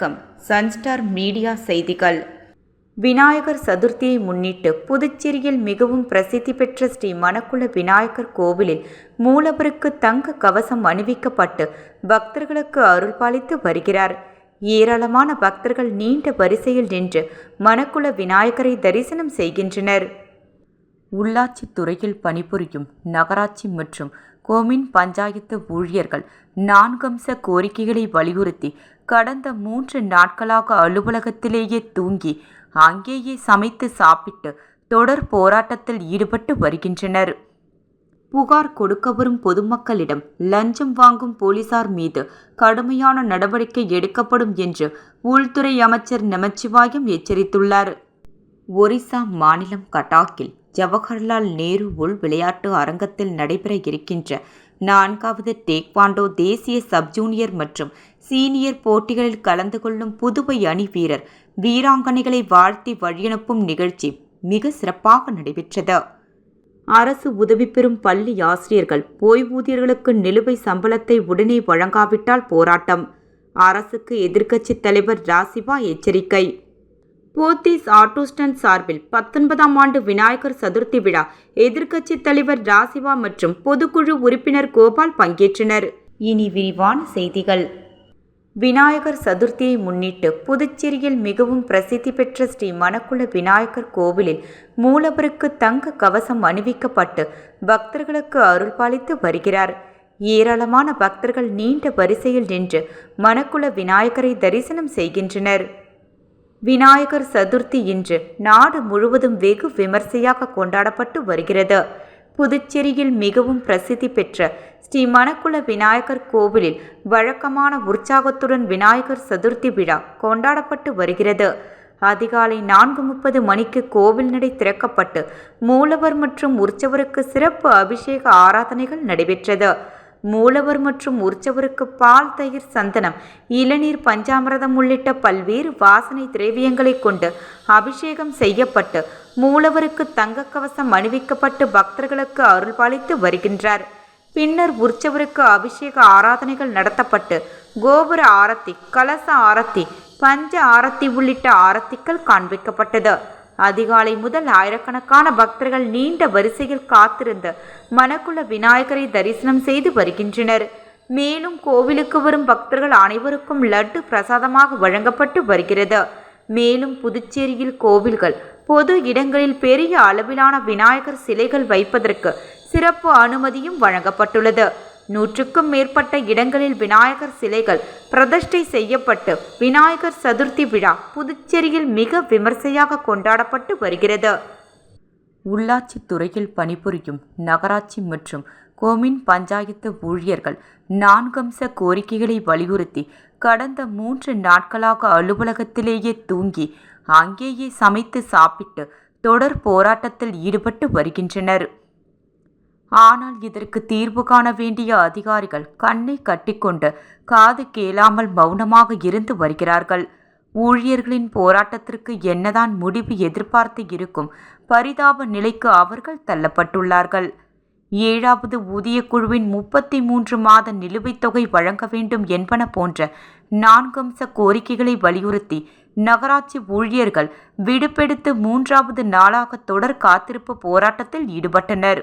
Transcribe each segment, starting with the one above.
வணக்கம். Sunstar media செய்திகள். விநாயகர் சதுர்த்தியை முன்னிட்டு புதுச்சேரியில் மிகவும் பிரசித்தி பெற்ற ஸ்ரீ மணக்குள விநாயகர் கோவிலில் மூலவருக்கு தங்க கவசம் அணிவிக்கப்பட்டு பக்தர்களுக்கு அருள்பாலித்து வருகிறார். ஏராளமான பக்தர்கள் நீண்ட வரிசையில் நின்று மணக்குள விநாயகரை தரிசனம் செய்கின்றனர். உள்ளாட்சி துறையில் பணிபுரியும் நகராட்சி மற்றும் கொமின் பஞ்சாயத்து ஊழியர்கள் நான்கம்ச கோரிக்கைகளை வலியுறுத்தி கடந்த மூன்று நாட்களாக அலுவலகத்திலேயே தூங்கி அங்கேயே சமைத்து சாப்பிட்டு தொடர் போராட்டத்தில் ஈடுபட்டு வருகின்றனர். புகார் கொடுக்க வரும் பொதுமக்களிடம் லஞ்சம் வாங்கும் போலீசார் மீது கடுமையான நடவடிக்கை எடுக்கப்படும் என்று உள்துறை அமைச்சர் நமச்சிவாயம் எச்சரித்துள்ளார். ஒரிசா மாநிலம் கட்டாக்கில் ஜவஹர்லால் நேரு உள் விளையாட்டு அரங்கத்தில் நடைபெற இருக்கின்ற நான்காவது டேக்வாண்டோ தேசிய சப் ஜூனியர் மற்றும் சீனியர் போட்டிகளில் கலந்து கொள்ளும் புதுவை அணி வீரர் வீராங்கனைகளை வாழ்த்தி வழியனுப்பும் நிகழ்ச்சி மிக சிறப்பாக நடைபெற்றது. அரசு உதவி பெறும் பள்ளி ஆசிரியர்கள் ஓய்வூதியர்களுக்கு நிலுவை சம்பளத்தை உடனே வழங்காவிட்டால் போராட்டம். அரசுக்கு எதிர்க்கட்சித் தலைவர் ராசிவா எச்சரிக்கை. போத்தீஸ் ஆட்டோஸ்டன் சார்பில் பத்தொன்பதாம் ஆண்டு விநாயகர் சதுர்த்தி விழா எதிர்க்கட்சித் தலைவர் ராசிவா மற்றும் பொதுக்குழு உறுப்பினர் கோபால் பங்கேற்றனர். இனி விரிவான செய்திகள். விநாயகர் சதுர்த்தியை முன்னிட்டு புதுச்சேரியில் மிகவும் பிரசித்தி பெற்ற ஸ்ரீ மணக்குள விநாயகர் கோவிலில் மூலவருக்கு தங்க கவசம் அணிவிக்கப்பட்டு பக்தர்களுக்கு அருள்பாலித்து வருகிறார். ஏராளமான பக்தர்கள் நீண்ட வரிசையில் நின்று மணக்குள விநாயகரை தரிசனம் செய்கின்றனர். விநாயகர் சதுர்த்தி இன்று நாடு முழுவதும் வெகு விமர்சையாக கொண்டாடப்பட்டு வருகிறது. புதுச்சேரியில் மிகவும் பிரசித்தி பெற்ற ஸ்ரீ மணக்குள விநாயகர் கோவிலில் வழக்கமான உற்சாகத்துடன் விநாயகர் சதுர்த்தி விழா கொண்டாடப்பட்டு வருகிறது. அதிகாலை நான்கு முப்பது மணிக்கு கோவில் நடை திறக்கப்பட்டு மூலவர் மற்றும் உற்சவருக்கு சிறப்பு அபிஷேக ஆராதனைகள் நடைபெற்றது. மூலவர் மற்றும் உற்சவருக்கு பால் தயிர் சந்தனம் இளநீர் பஞ்சாமிரதம் உள்ளிட்ட பல்வேறு வாசனை திரவியங்களை கொண்டு அபிஷேகம் செய்யப்பட்டு மூலவருக்கு தங்க கவசம் அணிவிக்கப்பட்டு பக்தர்களுக்கு அருள்பாலித்து வருகின்றார். பின்னர் உற்சவருக்கு அபிஷேக ஆராதனைகள் நடத்தப்பட்டு கோபுர ஆரத்தி கலச ஆரத்தி பஞ்ச ஆரத்தி உள்ளிட்ட ஆரத்திகள் காண்பிக்கப்பட்டது. அதிகாலை முதல் ஆயிரக்கணக்கான பக்தர்கள் நீண்ட வரிசையில் காத்திருந்து மணக்குள விநாயகரை தரிசனம் செய்து வருகின்றனர். மேலும் கோவிலுக்கு வரும் பக்தர்கள் அனைவருக்கும் லட்டு பிரசாதமாக வழங்கப்பட்டு வருகிறது. மேலும் புதுச்சேரியில் கோவில்கள் பொது இடங்களில் பெரிய அளவிலான விநாயகர் சிலைகள் வைப்பதற்கு சிறப்பு அனுமதியும் வழங்கப்பட்டுள்ளது. நூற்றுக்கும் மேற்பட்ட இடங்களில் விநாயகர் சிலைகள் பிரதிஷ்டை செய்யப்பட்டு விநாயகர் சதுர்த்தி விழா புதுச்சேரியில் மிக விமர்சையாக கொண்டாடப்பட்டு வருகிறது. உள்ளாட்சி துறையில் பணிபுரியும் நகராட்சி மற்றும் கோமின் பஞ்சாயத்து ஊழியர்கள் நான்கம்ச கோரிக்கைகளை வலியுறுத்தி கடந்த மூன்று நாட்களாக அலுவலகத்திலேயே தூங்கி அங்கேயே சமைத்து சாப்பிட்டு தொடர் போராட்டத்தில் ஈடுபட்டு வருகின்றனர். ஆனால் இதற்கு தீர்வு காண வேண்டிய அதிகாரிகள் கண்ணை கட்டிக்கொண்டு காது கேளாமல் மௌனமாக இருந்து வருகிறார்கள். ஊழியர்களின் போராட்டத்திற்கு என்னதான் முடிவு எதிர்பார்த்து இருக்கும் பரிதாப நிலைக்கு அவர்கள் தள்ளப்பட்டுள்ளார்கள். ஏழாவது ஊதிய குழுவின் முப்பத்தி மூன்று மாத நிலுவைத் தொகை வழங்க வேண்டும் என்பன போன்ற நான்கம்ச கோரிக்கைகளை வலியுறுத்தி நகராட்சி ஊழியர்கள் விடுபெடுத்து மூன்றாவது நாளாக தொடர் காத்திருப்பு போராட்டத்தில் ஈடுபட்டனர்.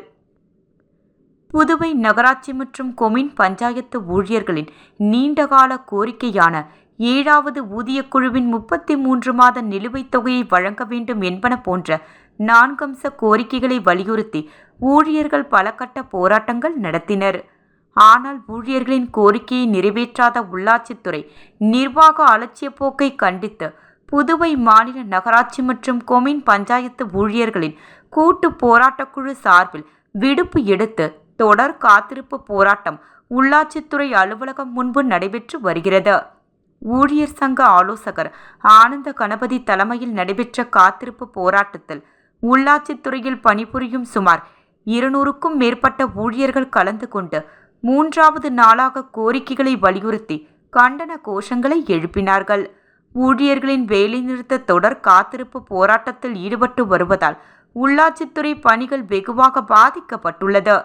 புதுவை நகராட்சி மற்றும் கொமின் பஞ்சாயத்து ஊழியர்களின் நீண்டகால கோரிக்கையான ஏழாவது ஊதியக் குழுவின் முப்பத்தி மூன்று மாத நிலுவைத் தொகையை வழங்க வேண்டும் என்பன போன்ற நான்கம்ச கோரிக்கைகளை வலியுறுத்தி ஊழியர்கள் பல கட்ட போராட்டங்கள் நடத்தினர். ஆனால் ஊழியர்களின் கோரிக்கையை நிறைவேற்றாத உள்ளாட்சித்துறை நிர்வாக அலட்சிய போக்கை கண்டித்து புதுவை மாநில நகராட்சி மற்றும் கொமின் பஞ்சாயத்து ஊழியர்களின் கூட்டு போராட்டக்குழு சார்பில் விடுப்பு எடுத்து தொடர் காத்திருப்பு போராட்டம் உள்ளாட்சித்துறை அலுவலகம் முன்பு நடைபெற்று வருகிறது. ஊழியர் சங்க ஆலோசகர் ஆனந்த கணபதி தலைமையில் நடைபெற்ற காத்திருப்பு போராட்டத்தில் உள்ளாட்சித்துறையில் பணிபுரியும் சுமார் இருநூறுக்கும் மேற்பட்ட ஊழியர்கள் கலந்து கொண்டு மூன்றாவது நாளாக கோரிக்கைகளை வலியுறுத்தி கண்டன கோஷங்களை எழுப்பினார்கள். ஊழியர்களின் வேலைநிறுத்த தொடர் காத்திருப்பு போராட்டத்தில் ஈடுபட்டு வருவதால் உள்ளாட்சித்துறை பணிகள் வெகுவாக பாதிக்கப்பட்டுள்ளது.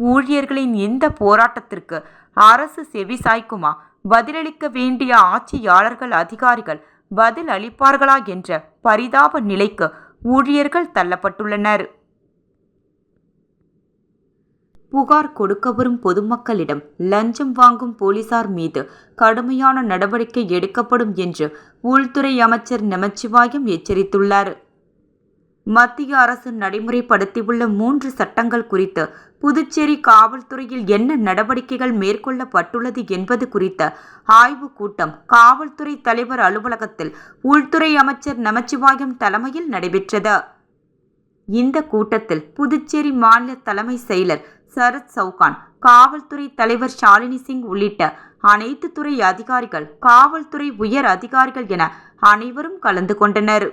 ஊழியர்களின் இந்த போராட்டத்திற்கு அரசு செவி சாய்க்குமா? பதிலளிக்க வேண்டிய ஆட்சியாளர்கள் அதிகாரிகள் பதில் அளிப்பார்களா என்ற பரிதாப நிலைக்கு ஊழியர்கள் தள்ளப்பட்டுள்ளனர். புகார் கொடுக்க வரும் பொதுமக்களிடம் லஞ்சம் வாங்கும் போலீசார் மீது கடுமையான நடவடிக்கை எடுக்கப்படும் என்று உள்துறை அமைச்சர் நமச்சிவாயம் எச்சரித்துள்ளார். மத்திய அரசு நடைமுறைப்படுத்தியுள்ள மூன்று சட்டங்கள் குறித்து புதுச்சேரி காவல்துறையில் என்ன நடவடிக்கைகள் மேற்கொள்ளப்பட்டுள்ளது என்பது குறித்த ஆய்வுக் கூட்டம் காவல்துறை தலைவர் அலுவலகத்தில் உள்துறை அமைச்சர் நமச்சிவாயம் தலைமையில் நடைபெற்றது. இந்த கூட்டத்தில் புதுச்சேரி மாநில தலைமை செயலர் சரத் சவுகான் காவல்துறை தலைவர் ஷாலினி சிங் உள்ளிட்ட அனைத்து துறை அதிகாரிகள் காவல்துறை உயர் அதிகாரிகள் என அனைவரும் கலந்து கொண்டனர்.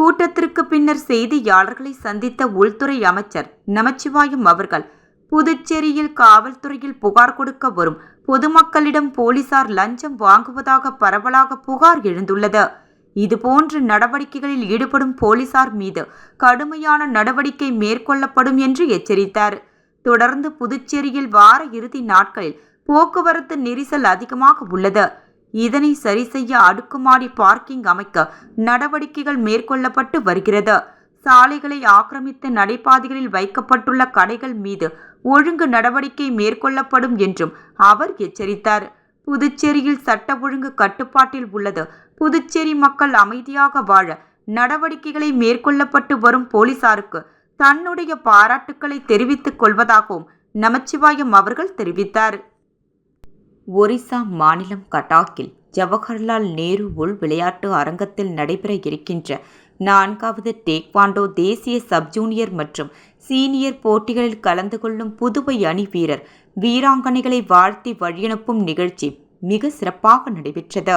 கூட்டத்திற்கு பின்னர் செய்தியாளர்களை சந்தித்த உள்துறை அமைச்சர் நமச்சிவாயம் அவர்கள் புதுச்சேரியில் காவல்துறையில் புகார் கொடுக்க வரும் பொதுமக்களிடம் போலீசார் லஞ்சம் வாங்குவதாக பரவலாக புகார் எழுந்துள்ளது. இதுபோன்ற நடவடிக்கைகளில் ஈடுபடும் போலீசார் மீது கடுமையான நடவடிக்கை மேற்கொள்ளப்படும் என்று எச்சரித்தார். தொடர்ந்து புதுச்சேரியில் வார இறுதி நாட்களில் போக்குவரத்து நெரிசல் அதிகமாக உள்ளது. இதனை சரி செய்ய அடுக்குமாடி பார்க்கிங் அமைக்க நடவடிக்கைகள் மேற்கொள்ளப்பட்டு வருகிறது. சாலைகளை ஆக்கிரமித்த நடைபாதைகளில் வைக்கப்பட்டுள்ள கடைகள் மீது ஒழுங்கு நடவடிக்கை மேற்கொள்ளப்படும் என்றும் அவர் எச்சரித்தார். புதுச்சேரியில் சட்ட ஒழுங்கு கட்டுப்பாட்டில் உள்ளது. புதுச்சேரி மக்கள் அமைதியாக வாழ நடவடிக்கைகளை மேற்கொள்ளப்பட்டு வரும் போலீசாருக்கு தன்னுடைய பாராட்டுக்களை தெரிவித்துக் கொள்வதாகவும் நமச்சிவாயம் அவர்கள் தெரிவித்தார். ஒரிசா மாநிலம் கட்டாக்கில் ஜவஹர்லால் நேரு உள் விளையாட்டு அரங்கத்தில் நடைபெற இருக்கின்ற நான்காவது டேக்வாண்டோ தேசிய சப் ஜூனியர் மற்றும் சீனியர் போட்டிகளில் கலந்து கொள்ளும் புதுவை அணி வீரர் வீராங்கனைகளை வாழ்த்தி வழியனுப்பும் நிகழ்ச்சி மிக சிறப்பாக நடைபெற்றது.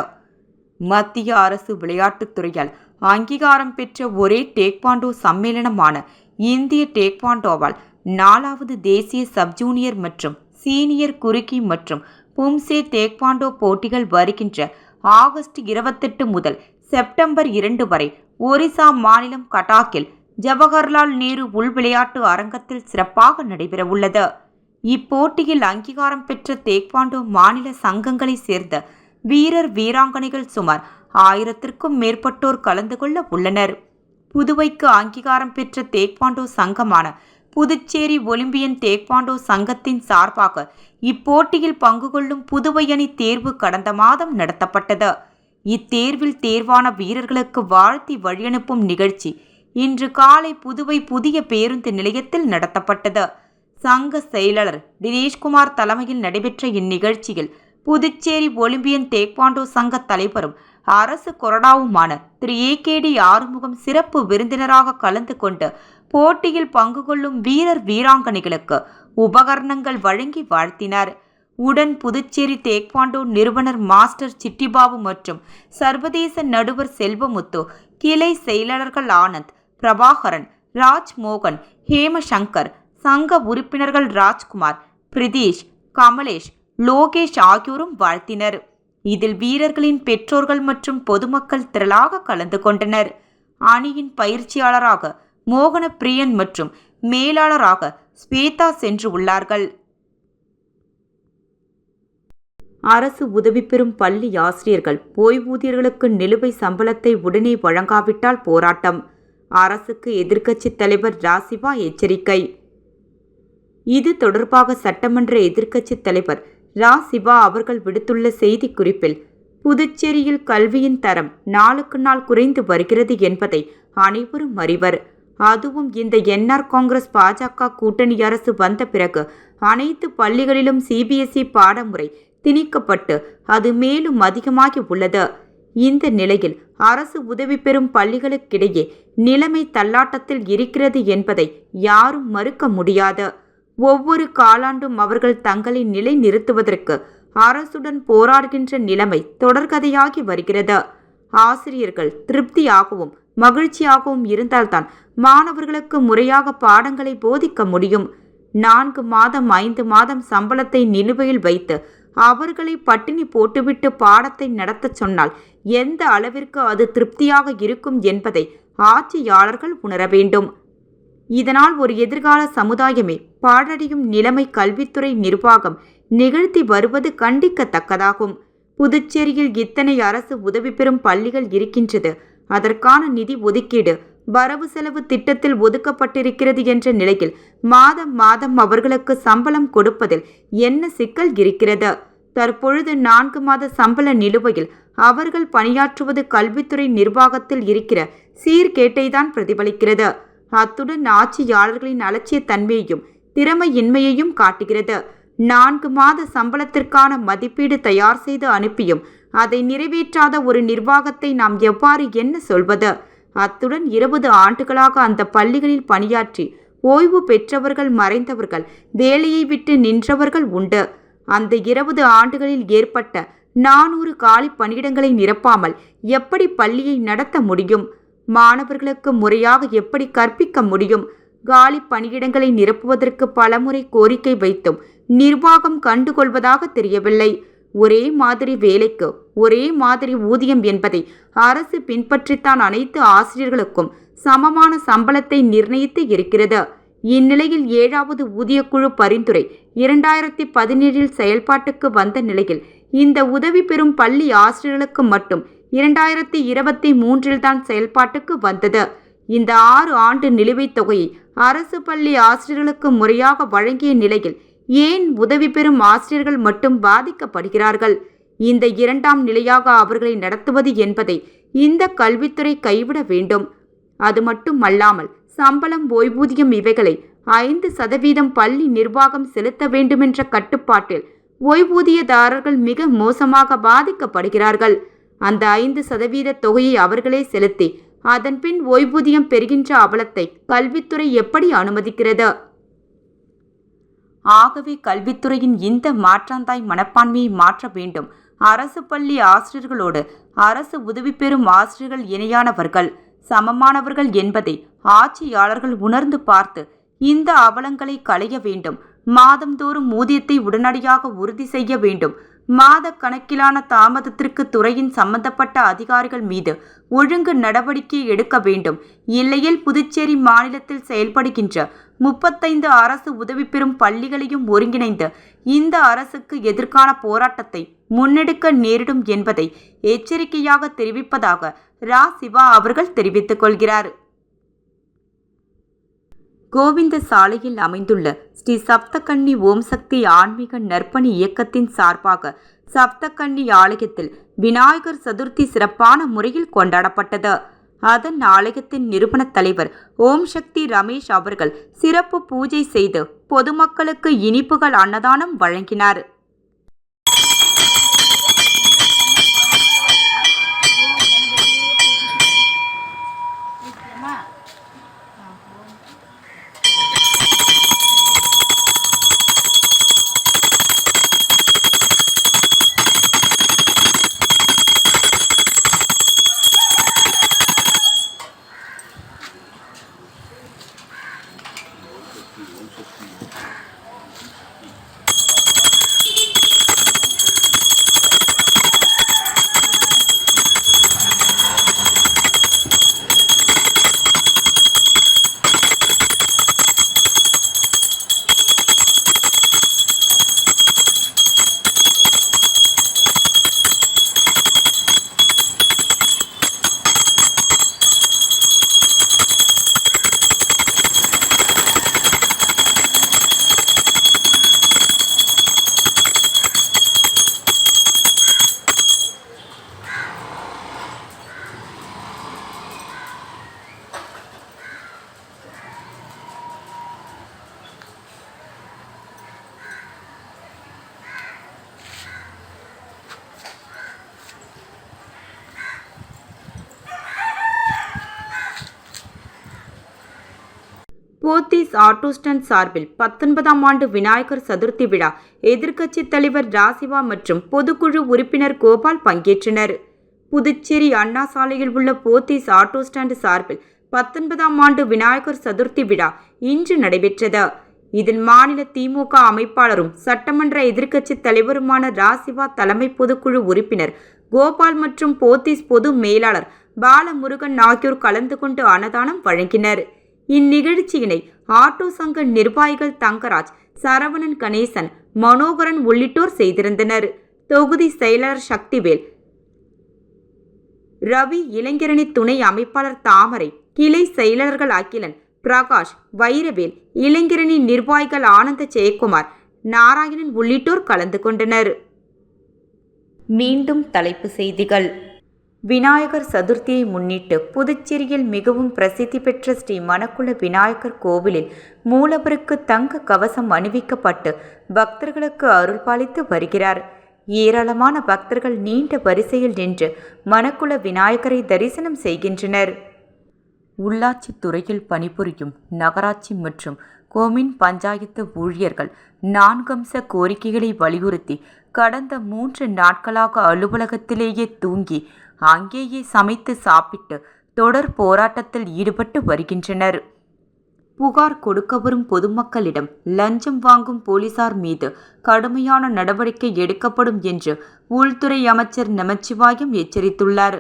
மத்திய அரசு விளையாட்டுத்துறையால் அங்கீகாரம் பெற்ற ஒரே டேக்வாண்டோ சம்மேளனமான இந்திய டேக்வாண்டோவால் நாலாவது தேசிய சப் ஜூனியர் மற்றும் சீனியர் குறுக்கி மற்றும் பும்சே தேக்வாண்டோ போட்டிகள் வருகின்ற ஆகஸ்ட் இருபத்தெட்டு முதல் செப்டம்பர் இரண்டு வரை ஒரிசா மாநிலம் கட்டாக்கில் ஜவஹர்லால் நேரு உள் விளையாட்டு அரங்கத்தில் சிறப்பாக நடைபெறவுள்ளது. இப்போட்டியில் அங்கீகாரம் பெற்ற தேக்வாண்டோ மாநில சங்கங்களை சேர்ந்த வீரர் வீராங்கனைகள் சுமார் ஆயிரத்திற்கும் மேற்பட்டோர் கலந்து கொள்ள உள்ளனர். புதுவைக்கு அங்கீகாரம் பெற்ற தேக்வாண்டோ சங்கமான புதுச்சேரி ஒலிம்பியன் தேக்வாண்டோ சங்கத்தின் சார்பாக இப்போட்டியில் பங்கு கொள்ளும் புதுவை அணி தேர்வு கடந்த மாதம் நடத்தப்பட்டது. இத்தேர்வில் தேர்வான வீரர்களுக்கு வாழ்த்தி வழியனுப்பும் நிகழ்ச்சி இன்று காலை புதுவை புதிய பேருந்து நிலையத்தில் நடத்தப்பட்டது. சங்க செயலாளர் தினேஷ்குமார் தலைமையில் நடைபெற்ற இந்நிகழ்ச்சியில் புதுச்சேரி ஒலிம்பியன் தேக்வாண்டோ சங்க தலைவரும் அரசு கொறடாவுமான Thiru. A. K. D. Arumugam சிறப்பு விருந்தினராக கலந்து கொண்டு போட்டியில் பங்கு கொள்ளும் வீரர் வீராங்கனைகளுக்கு உபகரணங்கள் வழங்கி வாழ்த்தினார். உடன் புதுச்சேரி தேக்வாண்டோ நிறுவனர் மாஸ்டர் சிட்டிபாபு மற்றும் சர்வதேச நடுவர் செல்வமுத்து கிளை செயலாளர்கள் ஆனந்த் பிரபாகரன் ராஜ்மோகன் ஹேமசங்கர் சங்க உறுப்பினர்கள் ராஜ்குமார் பிரிதீஷ் கமலேஷ் லோகேஷ் ஆகியோரும் வாழ்த்தினர். இதில் வீரர்களின் பெற்றோர்கள் மற்றும் பொதுமக்கள் திரளாக கலந்து கொண்டனர். அணியின் பயிற்சியாளராக மோகன பிரியன் மற்றும் மேலாளராக ஸ்வேதா சென்று உள்ளார்கள். அரசு உதவி பெறும் பள்ளி ஆசிரியர்கள் ஓய்வூதியர்களுக்கு நிலுவை சம்பளத்தை உடனே வழங்காவிட்டால் போராட்டம். அரசுக்கு எதிர்க்கட்சித் தலைவர் ராசிவா எச்சரிக்கை. இது தொடர்பாக சட்டமன்ற எதிர்க்கட்சித் தலைவர் ரா சிவா அவர்கள் விடுத்துள்ள செய்திக்குறிப்பில் புதுச்சேரியில் கல்வியின் தரம் நாளுக்கு நாள் குறைந்து வருகிறது என்பதை அனைவரும் அறிவர். அதுவும் இந்த என்ஆர் காங்கிரஸ் பாஜக கூட்டணி அரசு வந்த பிறகு அனைத்து பள்ளிகளிலும் சிபிஎஸ்இ பாடமுறை திணிக்கப்பட்டு அது மேலும் அதிகமாகி உள்ளது. இந்த நிலையில் அரசு உதவி பெறும் பள்ளிகளுக்கிடையே நிலைமை தள்ளாட்டத்தில் இருக்கிறது என்பதை யாரும் மறுக்க முடியாது. ஒவ்வொரு காலாண்டும் அவர்கள் தங்களை நிலை நிறுத்துவதற்கு அரசுடன் போராடுகின்ற நிலைமை தொடர்கதையாகி வருகிறது. ஆசிரியர்கள் திருப்தியாகவும் மகிழ்ச்சியாகவும் இருந்தால்தான் மாணவர்களுக்கு முறையாக பாடங்களை போதிக்க முடியும். நான்கு மாதம் ஐந்து மாதம் சம்பளத்தை நிலுவையில் வைத்து அவர்களை பட்டினி போட்டுவிட்டு பாடத்தை நடத்தச் சொன்னால் எந்த அளவிற்கு அது திருப்தியாக இருக்கும் என்பதை ஆட்சியாளர்கள் உணர வேண்டும். இதனால் ஒரு எதிர்கால சமுதாயமே பாழடையும் நிலைமை கல்வித்துறை நிர்வாகம் நிகழ்த்தி வருவது கண்டிக்கத்தக்கதாகும். புதுச்சேரியில் இத்தனை அரசு உதவி பெறும் பள்ளிகள் இருக்கின்றது. அதற்கான நிதி ஒதுக்கீடு வரவு செலவு திட்டத்தில் ஒதுக்கப்பட்டிருக்கிறது என்ற நிலையில் மாதம் மாதம் அவர்களுக்கு சம்பளம் கொடுப்பதில் என்ன சிக்கல் இருக்கிறது? தற்பொழுது நான்கு மாத சம்பள நிலுவையில் அவர்கள் பணியாற்றுவது கல்வித்துறை நிர்வாகத்தில் இருக்கிற சீர்கேட்டைதான் பிரதிபலிக்கிறது. அத்துடன் ஆட்சியாளர்களின் அலட்சிய தன்மையையும் திறமையின்மையையும் காட்டுகிறது. நான்கு மாத சம்பளத்திற்கான மதிப்பீடு தயார் செய்து அனுப்பியும் அதை நிறைவேற்றாத ஒரு நிர்வாகத்தை நாம் எவ்வாறு என்ன சொல்வது? அத்துடன் இருபது ஆண்டுகளாக அந்த பள்ளிகளில் பணியாற்றி ஓய்வு பெற்றவர்கள் மறைந்தவர்கள் வேலையை விட்டு நின்றவர்கள் உண்டு. அந்த இருபது ஆண்டுகளில் ஏற்பட்ட நானூறு காலி பணியிடங்களை நிரப்பாமல் எப்படி பள்ளியை நடத்த முடியும்? மாணவர்களுக்கு முறையாக எப்படி கற்பிக்க முடியும்? காலி பணியிடங்களை நிரப்புவதற்கு பலமுறை கோரிக்கை வைத்தும் நிர்வாகம் கண்டுகொள்வதாக தெரியவில்லை. ஒரே மாதிரி வேலைக்கு ஒரே மாதிரி ஊதியம் என்பதை அரசு பின்பற்றித்தான் அனைத்து ஆசிரியர்களுக்கும் சமமான சம்பளத்தை நிர்ணயித்து இருக்கிறது. இந்நிலையில் ஏழாவது ஊதியக்குழு பரிந்துரை இரண்டாயிரத்தி பதினேழில் செயல்பாட்டுக்கு வந்த நிலையில் இந்த உதவி பெறும் பள்ளி ஆசிரியர்களுக்கு மட்டும் இரண்டாயிரத்தி இருபத்தி மூன்றில் தான் செயல்பாட்டுக்கு வந்தது. இந்த ஆறு ஆண்டு நிலுவைத் தொகையை அரசு பள்ளி ஆசிரியர்களுக்கு முறையாக வழங்கிய நிலையில் ஏன் உதவி பெறும் ஆசிரியர்கள் மட்டும் பாதிக்கப்படுகிறார்கள்? இந்த இரண்டாம் நிலையாக அவர்களை நடத்துவது என்பதை இந்த கல்வித்துறை கைவிட வேண்டும். அது மட்டுமல்லாமல் சம்பளம் ஓய்வூதியம் இவைகளை ஐந்து சதவீதம் பள்ளி நிர்வாகம் செலுத்த வேண்டுமென்ற கட்டுப்பாட்டில் ஓய்வூதியதாரர்கள் மிக மோசமாக பாதிக்கப்படுகிறார்கள். அந்த ஐந்து சதவீத தொகையை அவர்களே செலுத்தி அதன்பின் ஓய்வூதியம் பெறுகின்ற அவலத்தை கல்வித்துறை எப்படி அனுமதிக்கிறது? ஆகவே கல்வித்துறையின் இந்த மாற்றாந்தாய் மனப்பான்மையை மாற்ற வேண்டும். அரசு பள்ளி ஆசிரியர்களோடு அரசு உதவி பெறும் ஆசிரியர்கள் இணையானவர்கள் சமமானவர்கள் என்பதை ஆட்சியாளர்கள் உணர்ந்து பார்த்து இந்த அவலங்களை களைய வேண்டும். மாதந்தோறும் ஊதியத்தை உடனடியாக உறுதி செய்ய வேண்டும். மாத கணக்கிலான தாமதத்திற்கு துறையின் சம்பந்தப்பட்ட அதிகாரிகள் மீது ஒழுங்கு நடவடிக்கை எடுக்க வேண்டும். இல்லையில் புதுச்சேரி மாநிலத்தில் செயல்படுகின்ற முப்பத்தைந்து அரசு உதவி பெறும் பள்ளிகளையும் ஒருங்கிணைந்து இந்த அரசுக்கு எதிர்கான போராட்டத்தை முன்னெடுக்க நேரிடும் என்பதை எச்சரிக்கையாக தெரிவிப்பதாக ரா. சிவா அவர்கள் தெரிவித்துக் கொள்கிறார். கோவிந்த சாலையில் அமைந்துள்ள ஸ்ரீ சப்தகன்னி ஓம் சக்தி ஆன்மீக நற்பணி இயக்கத்தின் சார்பாக சப்தகன்னி ஆலயத்தில் விநாயகர் சதுர்த்தி சிறப்பான முறையில் கொண்டாடப்பட்டது. அதன் ஆலயத்தின் நிறுவன தலைவர் ஓம் சக்தி ரமேஷ் அவர்கள் சிறப்பு பூஜை செய்து பொதுமக்களுக்கு இனிப்புகள் அன்னதானம் வழங்கினார். போத்தீஸ் ஆட்டோ சார்பில் பத்தொன்பதாம் ஆண்டு விநாயகர் சதுர்த்தி விழா எதிர்க்கட்சித் தலைவர் ராசிவா மற்றும் பொதுக்குழு உறுப்பினர் கோபால் பங்கேற்றனர். புதுச்சேரி அண்ணா சாலையில் உள்ள போத்தீஸ் ஆட்டோ ஸ்டாண்ட் சார்பில் பத்தொன்பதாம் ஆண்டு விநாயகர் சதுர்த்தி விழா இன்று நடைபெற்றது. இதில் மாநில திமுக அமைப்பாளரும் சட்டமன்ற எதிர்க்கட்சித் தலைவருமான ராசிவா தலைமை பொதுக்குழு உறுப்பினர் கோபால் மற்றும் போத்தீஸ் பொது மேலாளர் பாலமுருகன் ஆகியோர் கலந்து கொண்டு அன்னதானம் வழங்கினர். இந்நிகழ்ச்சியினை ஆட்டோ சங்க நிர்வாகிகள் தங்கராஜ் சரவணன் கணேசன் மனோகரன் உள்ளிட்டோர் செய்திருந்தனர். தொகுதி செயலாளர் சக்திவேல் ரவி இளைஞரணி துணை அமைப்பாளர் தாமரை கிளை செயலர்கள் அகிலன் பிரகாஷ் வைரவேல் இளைஞரணி நிர்வாகிகள் ஆனந்த ஜெயக்குமார் நாராயணன் உள்ளிட்டோர் கலந்து கொண்டனர். மீண்டும் தலைப்பு செய்திகள். விநாயகர் சதுர்த்தியை முன்னிட்டு புதுச்சேரியில் மிகவும் பிரசித்தி பெற்ற ஸ்ரீ மணக்குள விநாயகர் கோவிலில் மூலவருக்கு தங்க கவசம் அணிவிக்கப்பட்டு பக்தர்களுக்கு அருள்பாலித்து வருகிறார். ஏராளமான பக்தர்கள் நீண்ட வரிசையில் நின்று மணக்குள விநாயகரை தரிசனம் செய்கின்றனர். உள்ளாட்சி துறையில் பணிபுரியும் நகராட்சி மற்றும் கோமின் பஞ்சாயத்து ஊழியர்கள் நான்கம்ச கோரிக்கைகளை வலியுறுத்தி கடந்த மூன்று நாட்களாக அலுவலகத்திலேயே தூங்கி அங்கேயே சமைத்து சாப்பிட்டு தொடர் போராட்டத்தில் ஈடுபட்டு வருகின்றனர். புகார் கொடுக்க வரும் பொதுமக்களிடம் லஞ்சம் வாங்கும் போலீசார் மீது கடுமையான நடவடிக்கை எடுக்கப்படும் என்று உள்துறை அமைச்சர் நமச்சிவாயம் எச்சரித்துள்ளார்.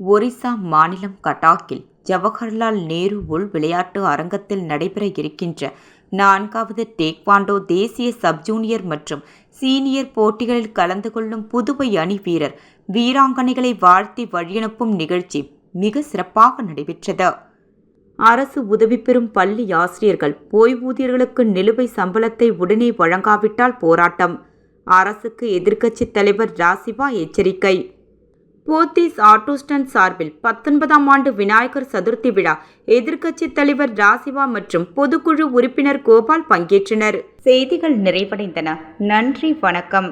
ஒரிசா மாநிலம் கட்டாக்கில் ஜவஹர்லால் நேரு உள் விளையாட்டு அரங்கத்தில் நடைபெற இருக்கின்ற நான்காவது டேக்வாண்டோ தேசிய சப் ஜூனியர் மற்றும் சீனியர் போட்டிகளில் கலந்து கொள்ளும் புதுவை அணி வீரர் வீராங்கனைகளை வாழ்த்தி வழியனுப்பும் நிகழ்ச்சி மிக சிறப்பாக நடைபெற்றது. அரசு உதவி பெறும் பள்ளி ஆசிரியர்கள் ஓய்வூதியர்களுக்கு நிலுவை சம்பளத்தை உடனே வழங்காவிட்டால் போராட்டம். அரசுக்கு எதிர்க்கட்சித் தலைவர் ராசிபா எச்சரிக்கை. போத்தீஸ் ஆட்டோஸ்டன் சார்பில் பத்தொன்பதாம் ஆண்டு விநாயகர் சதுர்த்தி விழா எதிர்க்கட்சித் தலைவர் ராசிவா மற்றும் பொதுக்குழு உறுப்பினர் கோபால் பங்கேற்றனர். செய்திகள் நிறைவடைந்தன. நன்றி வணக்கம்.